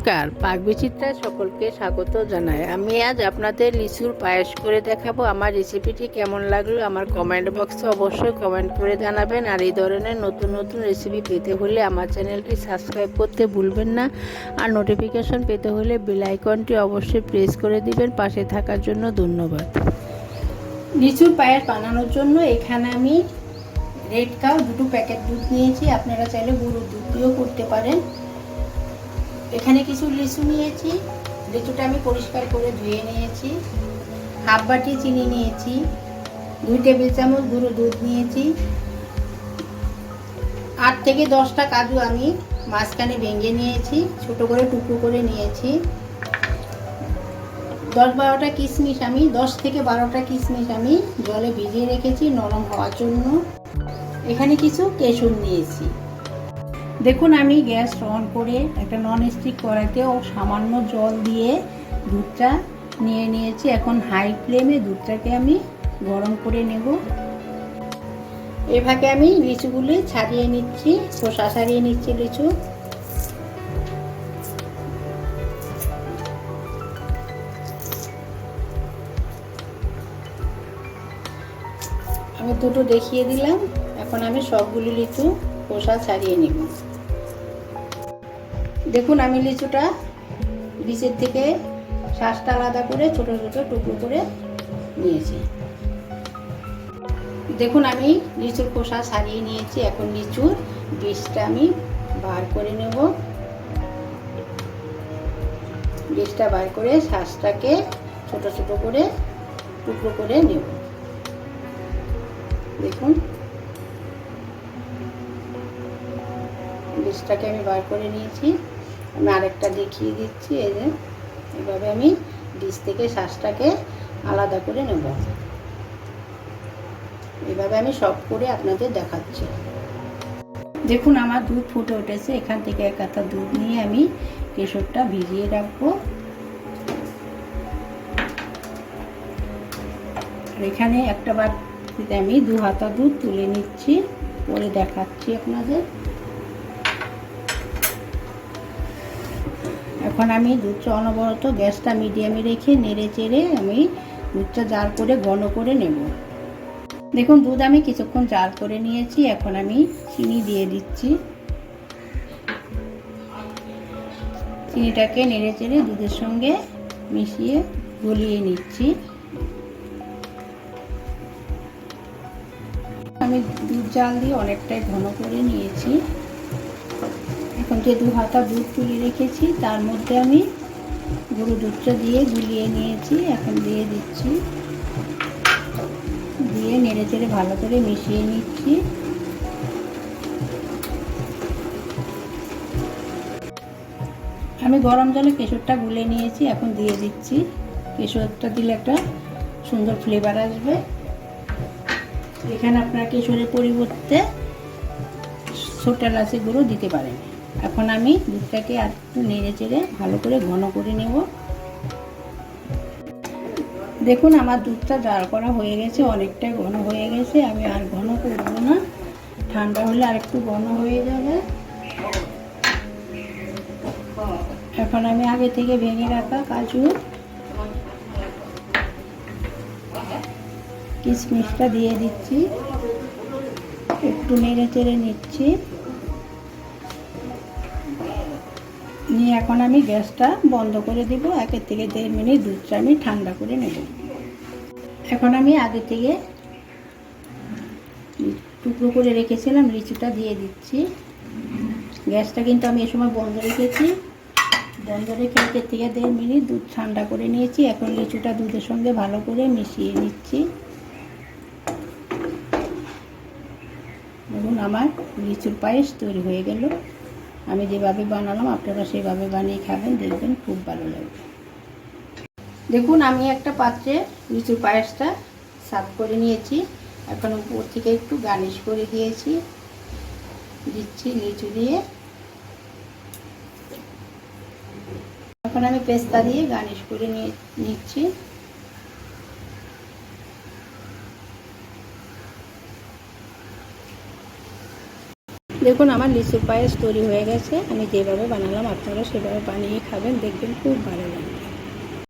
নমস্কার পাক বিচিত্রায় সকলকে স্বাগত জানাই। আমি আজ আপনাদের লিচুর পায়েস করে দেখাবো। আমার রেসিপিটি কেমন লাগল আমার কমেন্ট বক্সে অবশ্যই কমেন্ট করে জানাবেন। আর এই ধরনের নতুন নতুন রেসিপি পেতে হলে আমার চ্যানেলটি সাবস্ক্রাইব করতে ভুলবেন না। আর নোটিফিকেশন পেতে হলে বেল আইকনটি অবশ্যই প্রেস করে দিবেন। পাশে থাকার জন্য ধন্যবাদ। লিচুর পায়েস বানানোর জন্য এখানে আমি রেড কাউ দুটো প্যাকেট দুধ নিয়েছি। আপনারা চাইলে গরুর দুধ দিয়েও করতে পারেন। এখানে কিছু লিচু নিয়েছি। লিচুটা আমি পরিষ্কার করে ধুয়ে নিয়েছি। হাফ বাটি চিনি নিয়েছি। দুই টেবিল চামচ গুঁড়ো দুধ নিয়েছি। আট থেকে দশটা কাজু আমি মাঝখানে ভেঙে নিয়েছি, ছোট করে টুকরো করে নিয়েছি। দশ বারোটা কিশমিশ আমি, দশ থেকে বারোটা কিশমিশ আমি জলে ভিজিয়ে রেখেছি নরম হওয়ার জন্য। এখানে কিছু কেশর নিয়েছি। দেখুন, আমি গ্যাস অন করে একটা নন স্টিক কড়াইতে ও সামান্য জল দিয়ে দুধটা নিয়ে নিয়েছি। এখন হাই ফ্লেমে দুধটাকে আমি গরম করে নেব। এভাবে আমি লিচুগুলি ছাড়িয়ে নিচ্ছি, খোসা ছাড়িয়ে নিচ্ছি লিচু। আমি দুটো দেখিয়ে দিলাম, এখন আমি সবগুলি লিচু খোসা ছাড়িয়ে নেব। দেখুন আমি লিচুটা বীজের থেকে শ্বাসটা আলাদা করে ছোট ছোট টুকরো করে নিয়েছি। দেখুন আমি লিচুর খোসা সারিয়ে নিয়েছি। এখন লিচুর বীজটা আমি বার করে নেব। বীজটা বার করে শ্বাসটাকে ছোট ছোট করে টুকরো করে নেব। দেখুন। বীজটাকে আমি বার করে নিয়েছি। আমি আরেকটা দেখিয়ে দিচ্ছি, এই যে। এভাবে আমি বীজ থেকে শ্বাসটাকে আলাদা করে নেব। এভাবে আমি সব করে আপনাদের দেখাচ্ছি। দেখুন, আমার দুধ ফুটে উঠেছে। এখান থেকে এক কাতা দুধ নিয়ে আমি কেশরটা ভিজিয়ে রাখব। এখানে একটা বাটিতে আমি দু হাতা দুধ তুলে নিচ্ছি। পরে দেখাচ্ছি আপনাদের। এখন আমি দুধটা অনবরত গ্যাসটা মিডিয়ামে রেখে নেড়ে চেড়ে আমি দুধটা জাল করে ঘন করে নেব। দেখুন, দুধ আমি কিছুক্ষণ জাল করে নিয়েছি। এখন আমি চিনি দিয়ে দিচ্ছি। চিনিটাকে নেড়ে চেড়ে দুধের সঙ্গে মিশিয়ে গলিয়ে নিচ্ছি। আমি দুধ জাল দিয়ে অনেকটাই ঘন করে নিয়েছি। যে দু হাতা দুধ তুলে রেখেছি, তার মধ্যে আমি গরু দুধটা দিয়ে গুলিয়ে নিয়েছি, এখন দিয়ে দিচ্ছি। দিয়ে নেড়ে চেড়ে ভালো করে মিশিয়ে নিচ্ছি। আমি গরম জলে কেশরটা গুলে নিয়েছি, এখন দিয়ে দিচ্ছি। কেশরটা দিলে একটা সুন্দর ফ্লেভার আসবে। এখানে আপনার কেশরের পরিবর্তে ছোট এলাচি গুঁড়ো দিতে পারেন। এখন আমি দুধটাকে আর একটু নেড়ে চেড়ে ভালো করে ঘন করে নেব। দেখুন, আমার দুধটা জাল করা হয়ে গেছে অনেকটাই ঘন হয়ে গেছে। আমি আর ঘন করব না, ঠান্ডা হলে আর একটু ঘন হয়ে যাবে। এখন আমি আগে থেকে ভেঙে রাখা কাজু, কিশমিশটা দিয়ে দিচ্ছি। একটু নেড়ে চেড়ে নিচ্ছি। এখন আমি গ্যাসটা বন্ধ করে দিব। একের থেকে দেড় মিনিট দুধটা আমি ঠান্ডা করে নেব। এখন আমি আগে থেকে টুকরো করে রেখেছিলাম লিচুটা দিয়ে দিচ্ছি। গ্যাসটা কিন্তু আমি এ সময় বন্ধ রেখেছি। বন্ধ রেখে একের থেকে দেড় মিনিট দুধ ঠান্ডা করে নিয়েছি। এখন লিচুটা দুধের সঙ্গে ভালো করে মিশিয়ে নিচ্ছি। দেখুন, আমার লিচুর পায়েস তৈরি হয়ে গেল। আমি যেভাবে বানালাম, আপনারা সেভাবে বানিয়ে খাবেন, দেখবেন খুব ভালো লাগবে। দেখুন, আমি একটা পাত্রে লিচুর পায়েসটা সাফ করে নিয়েছি। এখন উপর থেকে একটু গার্নিশ করে দিয়েছি। দিচ্ছি লিচু দিয়ে। এখন আমি পেস্তা দিয়ে গার্নিশ করে নিয়ে, নিচ্ছি। দেখুন, আমার লিচু পায়েস তৈরি হয়ে গেছে। আমি যেভাবে বানালাম, আপনারা সেভাবে বানিয়ে খাবেন, দেখবেন খুব ভালো লাগবে